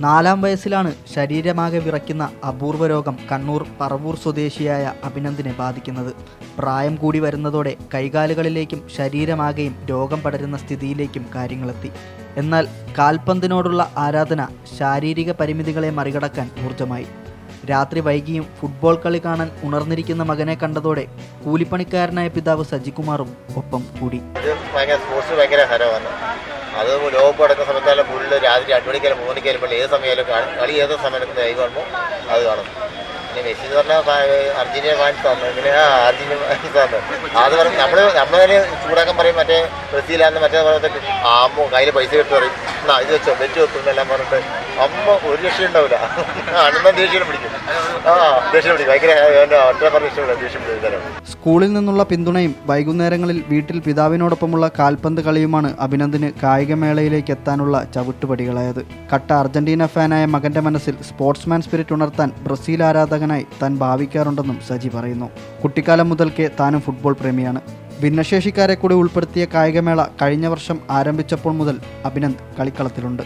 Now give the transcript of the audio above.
നാലാം വയസ്സിലാണ് ശരീരമാകെ വിറയ്ക്കുന്ന അപൂർവ രോഗം കണ്ണൂർ പറവൂർ സ്വദേശിയായ അഭിനന്ദിനെ ബാധിക്കുന്നത്. പ്രായം കൂടി വരുന്നതോടെ കൈകാലുകളിലേക്കും ശരീരമാകെയും രോഗം പടരുന്ന സ്ഥിതിയിലേക്കും കാര്യങ്ങളെത്തി. എന്നാൽ കാൽപന്തിനോടുള്ള ആരാധന ശാരീരിക പരിമിതികളെ മറികടക്കാൻ ഊർജമായി രാത്രി വൈകിയും ഫുട്ബോൾ കളി കാണാൻ ഉണർന്നിരിക്കുന്ന മകനെ കണ്ടതോടെ കൂലിപ്പണിക്കാരനായ പിതാവ് സജികുമാറും ഒപ്പം കൂടി. സ്പോർട്സ് ഭയങ്കര ഹരമാണ്. അത് ലോകപ്പ് അടക്കുന്ന സമയത്താലും ഫുള്ള് രാത്രി രണ്ട് മണിക്കാലും മൂന്ന് മണിക്കാലും ഏത് സമയമായാലും കളി ഏത് സമയത്ത് കൈ കാണുമ്പോൾ അത് കാണും. പിന്നെ മെസ്സി എന്ന് പറഞ്ഞാൽ അർജന്റീന ഫാൻസ് ആണ്. പിന്നെ ആ അർജന്റീന ഫാൻസ് ആണ്. അത് പറഞ്ഞ് നമ്മൾ നമ്മളതിന് ചൂടാക്കാൻ പറയും. മറ്റേ ബ്രസീലാന്ന് മറ്റേ പറഞ്ഞിട്ട് ആകുമ്പോൾ കയ്യിൽ പൈസ കിട്ടു പറയും. എന്നാ ഇത് വെച്ചോ വെച്ച് വെക്കും എന്നെല്ലാം പറഞ്ഞിട്ട് അമ്മ ഒരു രക്ഷ ഉണ്ടാവില്ല. അണ്ണൻ ദേഷ്യം പിടിക്കും. ആ ദേഷ്യം പിടിക്കും. ഭയങ്കര ഒറ്റ പറഞ്ഞ ഇഷ്ടമില്ല ദേഷ്യം പിടിക്കും സ്കൂളിൽ നിന്നുള്ള പിന്തുണയും വൈകുന്നേരങ്ങളിൽ വീട്ടിൽ പിതാവിനോടൊപ്പമുള്ള കാൽപന്ത് കളിയുമാണ് അഭിനന്ദിന് കായികമേളയിലേക്ക് എത്താനുള്ള ചവിട്ടുപടികളായത്. കട്ട അർജന്റീന ഫാനായ മകന്റെ മനസ്സിൽ സ്പോർട്സ്മാൻ സ്പിരിറ്റ് ഉണർത്താൻ ബ്രസീൽ ആരാധകനായി താൻ ഭാവിക്കാറുണ്ടെന്നും സജി പറയുന്നു. കുട്ടിക്കാലം മുതൽക്കേ താനും ഫുട്ബോൾ പ്രേമിയാണ്. ഭിന്നശേഷിക്കാരെ കൂടി ഉൾപ്പെടുത്തിയ കായികമേള കഴിഞ്ഞ വർഷം ആരംഭിച്ചപ്പോൾ മുതൽ അഭിനന്ദ് കളിക്കളത്തിലുണ്ട്.